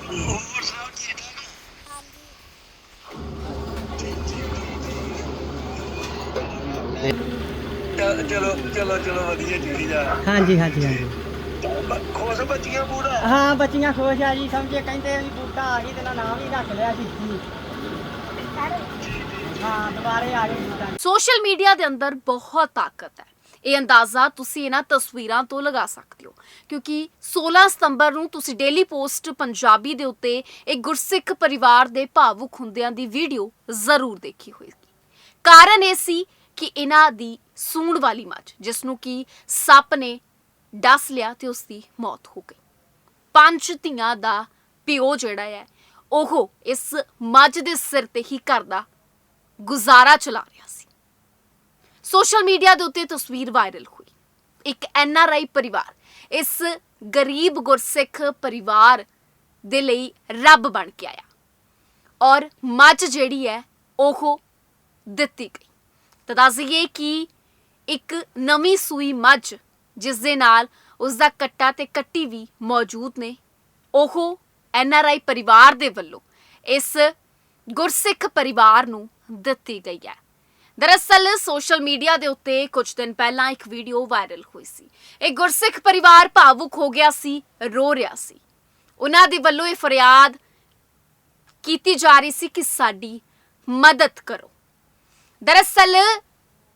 ਹੋਰ ਸਭ ਠੀਕ ਠਾਕ ਚੱਲ- ਚਲੋ ਚਲੋ ਚਲੋ ਵਧੀਆ ਚਾਹੀਦਾ ਹਾਂਜੀ ਹਾਂਜੀ ਹਾਂਜੀ ਬ- ਖੁਸ਼ ਬੱਚੀਆਂ ਪੂਰਾ ਹਾਂ ਬੱਚੀਆਂ ਖੁਸ਼ ਆ ਜੀ ਸਮਝੇ ਕਹਿੰਦੇ ਵੀ ਬੂਟਾ ਆ ਗਈ ਤੇ ਨਾ ਨਾਮ ਹੀ ਰੱਖ ਲਿਆ ਸੀ ਹਾਂ ਦੁਬਾਰੇ ਆ ਗਈ ਬੂਟਾ ਸੋਸ਼ਲ ਮੀਡੀਆ ਦੇ ਅੰਦਰ ਬਹੁਤ ਤਾਕਤ ਹੈ ਇਹ ਅੰਦਾਜ਼ਾ ਤੁਸੀਂ ਇਹਨਾਂ ਤਸਵੀਰਾਂ ਤੋਂ ਲਗਾ ਸਕਦੇ ਹੋ। ਕਿਉਂਕਿ 16 ਸਤੰਬਰ ਨੂੰ ਤੁਸੀਂ ਡੇਲੀ ਪੋਸਟ ਪੰਜਾਬੀ ਦੇ ਉੱਤੇ ਇੱਕ ਗੁਰਸਿੱਖ ਪਰਿਵਾਰ ਦੇ ਭਾਵੁਕ ਹੁੰਦਿਆਂ ਦੀ ਵੀਡੀਓ ਜ਼ਰੂਰ ਦੇਖੀ ਹੋਵੇਗੀ ਕਾਰਨ ਇਹ ਸੀ ਕਿ ਇਹਨਾਂ ਦੀ ਸੂਣ ਵਾਲੀ ਮੱਝ, ਜਿਸ ਨੂੰ ਕਿ ਸੱਪ ਨੇ ਡਸ ਲਿਆ ਤੇ ਉਸ ਦੀ ਮੌਤ ਹੋ ਗਈ। ਪੰਜ ਧੀਆਂ ਦਾ ਪਿਓ ਜਿਹੜਾ ਹੈ, ਉਹ ਇਸ ਮੱਝ ਦੇ ਸਿਰ ਤੇ ਹੀ ਘਰ ਦਾ ਗੁਜ਼ਾਰਾ ਚਲਾ ਰਿਹਾ ਸੀ। ਸੋਸ਼ਲ ਮੀਡੀਆ ਦੇ ਉੱਤੇ ਤਸਵੀਰ ਵਾਇਰਲ ਹੋਈ। ਇੱਕ ਐਨਆਰਆਈ ਪਰਿਵਾਰ, ਇਸ ਗਰੀਬ ਗੁਰਸਿੱਖ ਪਰਿਵਾਰ ਦੇ ਲਈ ਰੱਬ ਬਣ ਕੇ ਆਇਆ। ਔਰ ਮੱਝ ਜਿਹੜੀ ਹੈ, ਉਹ ਦਿੱਤੀ ਗਈ। ਤਾਂ ਦੱਸ ਦਈਏ ਕਿ ਇੱਕ ਨਵੀਂ ਸੂਈ ਮੱਝ, ਜਿਸ ਦੇ ਨਾਲ ਉਸ ਦਾ ਕੱਟਾ ਤੇ ਕੱਟੀ ਵੀ ਮੌਜੂਦ ਨੇ, ਉਹ ਐਨਆਰਆਈ ਪਰਿਵਾਰ ਦੇ ਵੱਲੋਂ ਇਸ ਗੁਰਸਿੱਖ ਪਰਿਵਾਰ ਨੂੰ ਦਿੱਤੀ ਗਈ ਹੈ। ਦਰਅਸਲ ਸੋਸ਼ਲ ਮੀਡੀਆ ਦੇ ਉੱਤੇ ਕੁਝ ਦਿਨ ਪਹਿਲਾਂ ਇੱਕ ਵੀਡੀਓ ਵਾਇਰਲ ਹੋਈ ਸੀ। ਇਹ ਗੁਰਸਿੱਖ ਪਰਿਵਾਰ ਭਾਵੁਕ ਹੋ ਗਿਆ ਸੀ, ਰੋ ਰਿਹਾ ਸੀ। ਉਹਨਾਂ ਦੇ ਵੱਲੋਂ ਇਹ ਫਰਿਆਦ ਕੀਤੀ ਜਾ ਰਹੀ ਸੀ ਕਿ ਸਾਡੀ ਮਦਦ ਕਰੋ। ਦਰਅਸਲ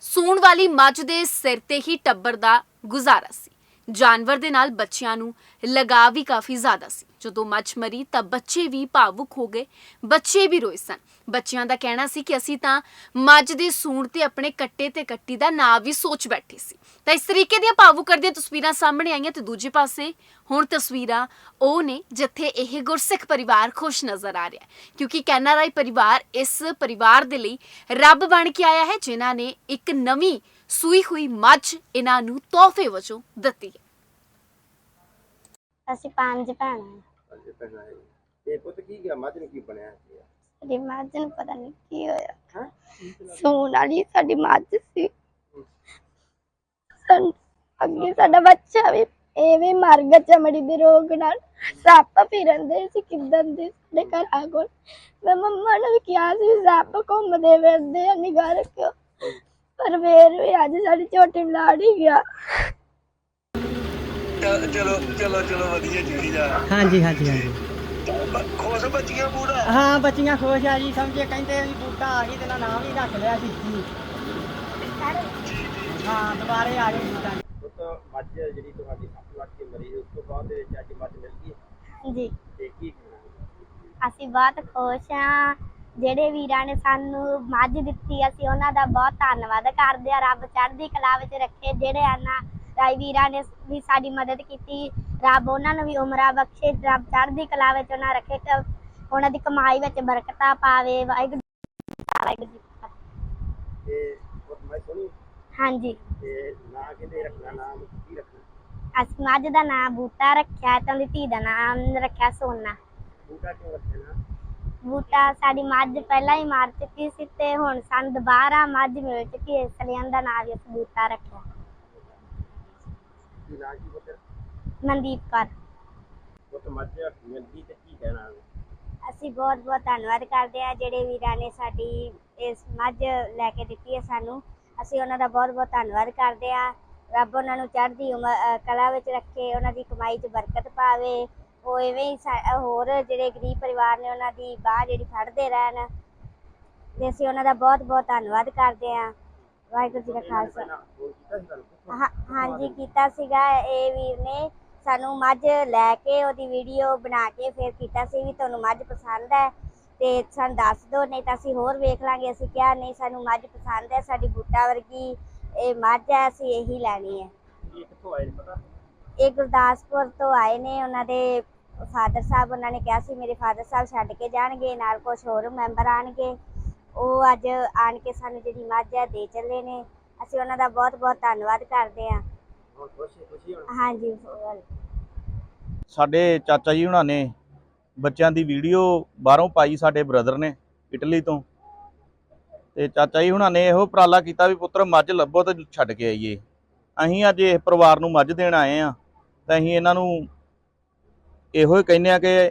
ਸੂਣ ਵਾਲੀ ਮੱਝ ਦੇ ਸਿਰ ਤੇ ਹੀ ਟੱਬਰ ਦਾ ਗੁਜ਼ਾਰਾ ਸੀ। ਜਾਨਵਰ ਦੇ ਨਾਲ ਬੱਚਿਆਂ ਨੂੰ ਲਗਾ ਵੀ ਕਾਫੀ ਜ਼ਿਆਦਾ ਸੀ। ਜਦੋਂ ਮੱਝ ਮਰੀ ਤਾਂ ਬੱਚੇ ਵੀ ਭਾਵੁਕ ਹੋ ਗਏ, ਬੱਚੇ ਵੀ ਰੋਏ ਸਨ। ਬੱਚਿਆਂ ਦਾ ਕਹਿਣਾ ਸੀ ਕਿ ਅਸੀਂ ਤਾਂ ਮੱਝ ਦੇ ਸੂਣ ਤੇ ਆਪਣੇ ਕੱਟੇ ਤੇ ਕੱਟੀ ਦਾ ਨਾਂ ਵੀ ਸੋਚ ਬੈਠੇ ਸੀ। ਤਾਂ ਇਸ ਤਰੀਕੇ ਦੀਆਂ ਭਾਵੁਕ ਕਰਦੀਆਂ ਤਸਵੀਰਾਂ ਸਾਹਮਣੇ ਆਈਆਂ ਤੇ ਦੂਜੇ ਪਾਸੇ ਹੁਣ ਤਸਵੀਰਾਂ ਉਹ ਨੇ ਜਿੱਥੇ ਇਹ ਗੁਰਸਿੱਖ ਪਰਿਵਾਰ ਖੁਸ਼ ਨਜ਼ਰ ਆ ਰਿਹਾ ਹੈ। ਕਿਉਂਕਿ ਕੈਨਾਰਾਈ ਪਰਿਵਾਰ ਇਸ ਪਰਿਵਾਰ ਦੇ ਲਈ ਰੱਬ ਬਣ ਕੇ ਆਇਆ ਹੈ, ਜਿਨ੍ਹਾਂ ਨੇ ਇੱਕ ਨਵੀਂ ਸੂਈ ਹੋਈ ਮੱਝ ਇਹਨਾਂ ਨੂੰ ਤੋਹਫੇ ਵਜੋਂ ਦਿੱਤੀ ਹੈ। ਅਸੀਂ ਪੰਜ ਭੈਣਾਂ ਹਾਂ। ਅੱਜ ਪਹਿਲਾਂ ਇਹ ਪੁੱਤ ਕੀ ਗਿਆ? ਮੱਝ ਨੂੰ ਕੀ ਬਣਿਆ ਸੀ ਸਾਡੀ ਮੱਝ ਨੂੰ ਪਤਾ ਨਹੀਂ ਕੀ ਹੋਇਆ। ਸੂਣ ਵਾਲੀ ਸਾਡੀ ਮੱਝ ਸੀ। ਸਾਨੂੰ ਅੱਗੇ ਸਾਡਾ ਬੱਚਾ ਵੀ ਐਵੇਂ ਮਰ ਗਿਆ ਚਮੜੀ ਦੇ ਰੋਗ ਨਾਲ। ਸੱਪ ਫਿਰਦੇ ਸੀ ਕਿਦਾਂ ਦੇ ਸਾਡੇ ਘਰਾਂ ਕੋਲ। ਮੈਂ ਮੰਮਾ ਨੂੰ ਵੀ ਕਿਹਾ ਸੀ ਵੀ ਸੱਪ ਘੁੰਮਦੇ ਫਿਰਦੇ ਆ ਨਿਗਾਹ ਰੱਖਿਓ। ਪਰ ਫੇਰ ਵੀ ਅੱਜ ਸਾਡੀ ਝੋਟੀ ਲਾੜ ਹੀ ਗਿਆ। ਚੱਲ- ਚਲੋ ਚਲੋ ਚਲੋ ਵਧੀਆ ਚਾਹੀਦਾ ਹਾਂਜੀ ਹਾਂਜੀ ਹਾਂਜੀ। ਬ- ਖੁਸ਼ ਬੱਚੀਆਂ ਪੂਰਾ? ਹਾਂ ਬੱਚੀਆਂ ਖੁਸ਼ ਆ ਜੀ ਸਮਝੇ ਕਹਿੰਦੇ ਵੀ ਬੂਟਾ ਆ ਗਈ ਤੇ ਨਾ ਨਾਮ ਹੀ ਰੱਖ ਲਿਆ ਸੀ ਹਾਂ ਦੁਬਾਰੇ ਆ ਗਈ ਬੂਟਾ। ਪੁੱਤ ਮੱਝ ਜਿਹੜੀ ਤੁਹਾਡੀ ਸੱਪ ਲੱਗ ਕੇ ਮਰੀ ਉਸ ਤੋਂ ਬਾਅਦ ਦੇ ਵਿੱਚ ਅੱਜ ਮੱਝ ਮਿਲ ਗਈ? ਜੀ। ਤੇ ਕੀ ਅਸੀਂ ਬਹੁਤ ਖੁਸ਼ ਹਾਂ। ਜਿਹੜੇ ਵੀਰਾਂ ਨੇ ਸਾਨੂੰ ਮੱਝ ਦਿੱਤੀ ਅਸੀਂ ਉਹਨਾਂ ਦਾ ਬਹੁਤ ਧੰਨਵਾਦ ਕਰਦੇ ਆ ਰੱਬ ਚੜ੍ਹਦੀ ਕਲਾ ਵਿੱਚ ਰੱਖੇ ਜਿਹੜੇ ਆਨਾ ਰਾਈ ਵੀਰਾਂ ਨੇ ਵੀ ਸਾਡੀ ਮਦਦ ਕੀਤੀ। ਰੱਬ ਉਹਨਾਂ ਨੂੰ ਵੀ ਉਮਰਾਂ ਬਖਸ਼ੇ। ਰੱਬ ਚੜ੍ਹਦੀ ਕਲਾ ਵਿੱਚ ਉਹਨਾਂ ਰੱਖੇ ਉਹਨਾਂ ਦੀ ਕਮਾਈ ਵਿੱਚ ਬਰਕਤਾਂ ਪਾਵੇ। ਵਾਹਿਗੁਰੂ ਵਾਹਿਗੁਰੂ। ਤੇ ਮੈਂ ਸੁਣੀ? ਹਾਂਜੀ। ਤੇ ਨਾਂ ਕਿਹਦੇ ਰੱਖਣਾ ਨਾਮ ਕੀ ਰੱਖਣਾ? ਅਸੀਂ ਮੱਝ ਦਾ ਨਾਮ ਬੂਟਾ ਰੱਖਿਆ ਤੇ ਉਹਦੀ ਧੀ ਦਾ ਨਾਮ ਰੱਖਿਆ ਸੋਨਾ। ਬੂਟਾ ਕਿਉਂ ਰੱਖਣਾ ਬੂਟਾ ਸਾਡੀ ਮੱਝ ਪਹਿਲਾਂ ਹੀ ਮਾਰ ਚੁੱਕੀ ਸੀ ਤੇ ਹੁਣ ਸਾਨੂੰ ਦੁਬਾਰਾ ਮੱਝ ਮਿਲ ਚੁੱਕੀ ਹੈ। ਇਸ ਲਈ ਉਹਦਾ ਨਾਮ ਵੀ ਬੂਟਾ ਰੱਖਿਆ। ਕੀ ਨਾਂ ਕੀ ਪੁੱਤ ਮਨਦੀਪ ਕੌਰ। ਪੁੱਤ ਮੱਝ ਮਿਲਦੀ ਤੇ ਕੀ ਕਹਿਣਾ? ਅਸੀਂ ਬਹੁਤ ਬਹੁਤ ਧੰਨਵਾਦ ਕਰਦੇ ਹਾਂ ਜਿਹੜੇ ਵੀਰਾਂ ਨੇ ਸਾਡੀ ਇਸ ਮੱਝ ਲੈ ਕੇ ਦਿੱਤੀ ਹੈ ਸਾਨੂੰ। ਅਸੀਂ ਉਹਨਾਂ ਦਾ ਬਹੁਤ ਬਹੁਤ ਧੰਨਵਾਦ ਕਰਦੇ ਹਾਂ। ਰੱਬ ਉਹਨਾਂ ਨੂੰ ਚੜ੍ਹਦੀ ਉਮਰ ਕਲਾ ਵਿੱਚ ਰੱਖੇ ਉਹਨਾਂ ਦੀ ਕਮਾਈ 'ਚ ਬਰਕਤ ਪਾਵੇ। ਉਹ ਐਵੇਂ ਹੀ ਸਾ- ਹੋਰ ਜਿਹੜੇ ਗਰੀਬ ਪਰਿਵਾਰ ਨੇ ਉਹਨਾਂ ਦੀ ਬਾਹ ਜਿਹੜੀ ਫੜਦੇ ਰਹਿਣ। ਤੇ ਅਸੀਂ ਉਹਨਾਂ ਦਾ ਬਹੁਤ ਬਹੁਤ ਧੰਨਵਾਦ ਕਰਦੇ ਹਾਂ। ਵਾਹਿਗੁਰੂ ਜੀ ਕਾ ਖਾਲਸਾ। ਹਾਂ ਹਾਂਜੀ ਕੀਤਾ ਸੀਗਾ ਇਹ ਵੀਰ ਨੇ। ਸਾਨੂੰ ਮੱਝ ਲੈ ਕੇ ਉਹਦੀ ਵੀਡੀਓ ਬਣਾ ਕੇ ਫਿਰ ਕੀਤਾ ਸੀ ਵੀ ਤੁਹਾਨੂੰ ਮੱਝ ਪਸੰਦ ਹੈ ਤੇ ਸਾਨੂੰ ਦੱਸ ਦਿਓ ਨਹੀਂ ਤਾਂ ਅਸੀਂ ਹੋਰ ਵੇਖ ਲਾਂਗੇ। ਅਸੀਂ ਕਿਹਾ ਨਹੀਂ ਸਾਨੂੰ ਮੱਝ ਪਸੰਦ ਹੈ ਸਾਡੀ ਬੂਟਾ ਵਰਗੀ ਇਹ ਮੱਝ ਹੈ ਅਸੀਂ ਇਹੀ ਲੈਣੀ ਹੈ। ਇਹ ਕਿੱਥੋਂ ਆਏ ਨੇ ਪਤਾ? ਇਹ ਗੁਰਦਾਸਪੁਰ ਤੋਂ ਆਏ ਨੇ। ਉਹਨਾਂ ਦੇ ਫਾਦਰ ਸਾਹਿਬ ਉਹਨਾਂ ਨੇ ਕਿਹਾ ਸੀ ਮੇਰੇ ਫਾਦਰ ਸਾਹਿਬ ਛੱਡ ਕੇ ਜਾਣਗੇ ਨਾਲ ਕੁਝ ਹੋਰ ਮੈਂਬਰ ਆਣਗੇ। ਉਹ ਅੱਜ ਆਣ ਕੇ ਸਾਨੂੰ ਜਿਹੜੀ ਮੱਝ ਹੈ ਦੇ ਚੱਲੇ ਨੇ। ਅਸੀਂ ਉਹਨਾਂ ਦਾ ਬਹੁਤ ਬਹੁਤ ਧੰਨਵਾਦ ਕਰਦੇ ਹਾਂ। ਹੁਣ ਖੁਸ਼ੀ ਖੁਸ਼ੀ ਹੁਣ। ਹਾਂਜੀ ਸਾਡੇ ਚਾਚਾ ਜੀ ਹੁਣਾਂ ਨੇ ਬੱਚਿਆਂ ਦੀ ਵੀਡੀਓ ਬਾਹਰੋਂ ਪਾਈ ਸਾਡੇ ਬ੍ਰਦਰ ਨੇ ਇਟਲੀ ਤੋਂ। ਤੇ ਚਾਚਾ ਜੀ ਹੁਣਾਂ ਨੇ ਇਹੋ ਉਪਰਾਲਾ ਕੀਤਾ ਵੀ ਪੁੱਤਰ ਮੱਝ ਲੱਭੋ ਤੇ ਛੱਡ ਕੇ ਆਈਏ। ਅਸੀਂ ਅੱਜ ਇਸ ਪਰਿਵਾਰ ਨੂੰ ਮੱਝ ਦੇਣ ਆਏ ਆ ਤਾਂ ਅਸੀਂ ਇਹਨਾਂ ਨੂੰ ਇਹੋ ਹੀ ਕਹਿੰਦੇ ਆ ਕਿ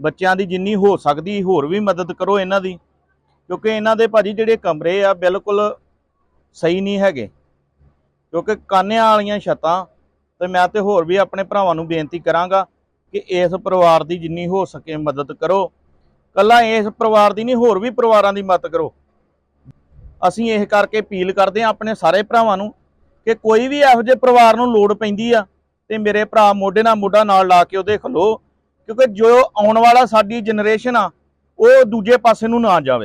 ਬੱਚਿਆਂ ਦੀ ਜਿੰਨੀ ਹੋ ਸਕਦੀ ਹੋਰ ਵੀ ਮਦਦ ਕਰੋ ਇਹਨਾਂ ਦੀ। ਕਿਉਂਕਿ ਇਹਨਾਂ ਦੇ ਭਾਜੀ ਜਿਹੜੇ ਕਮਰੇ ਆ ਬਿਲਕੁਲ ਸਹੀ ਨਹੀਂ ਹੈਗੇ। ਕਿਉਂਕਿ ਕਾਨਿਆਂ ਵਾਲੀਆਂ ਛੱਤਾਂ, ਤੇ ਮੈਂ ਤੇ ਹੋਰ ਵੀ ਆਪਣੇ ਭਰਾਵਾਂ ਨੂੰ ਬੇਨਤੀ ਕਰਾਂਗਾ ਕਿ ਇਸ ਪਰਿਵਾਰ ਦੀ ਜਿੰਨੀ ਹੋ ਸਕੇ ਮਦਦ ਕਰੋ। ਕੱਲਾ ਇਸ ਪਰਿਵਾਰ ਦੀ ਨਹੀਂ, ਹੋਰ ਵੀ ਪਰਿਵਾਰਾਂ ਦੀ ਮਦਦ ਕਰੋ। ਅਸੀਂ ਇਹ ਕਰਕੇ ਅਪੀਲ ਕਰਦੇ ਹਾਂ ਆਪਣੇ ਸਾਰੇ ਭਰਾਵਾਂ ਨੂੰ ਕਿ ਕੋਈ ਵੀ ਇਹੋ ਜਿਹੇ ਪਰਿਵਾਰ ਨੂੰ ਲੋੜ ਪੈਂਦੀ ਆ, ਤੇ ਮੇਰੇ ਭਰਾ ਮੋਢੇ ਨਾਲ ਮੋਢਾ ਨਾਲ ਲਾ ਕੇ ਉਹਦੇ ਖਲੋ। ਕਿਉਂਕਿ ਜੋ ਆਉਣ ਵਾਲਾ ਸਾਡੀ ਜਨਰੇਸ਼ਨ ਆ, ਉਹ ਦੂਜੇ ਪਾਸੇ ਨੂੰ ਨਾ ਜਾਵੇ।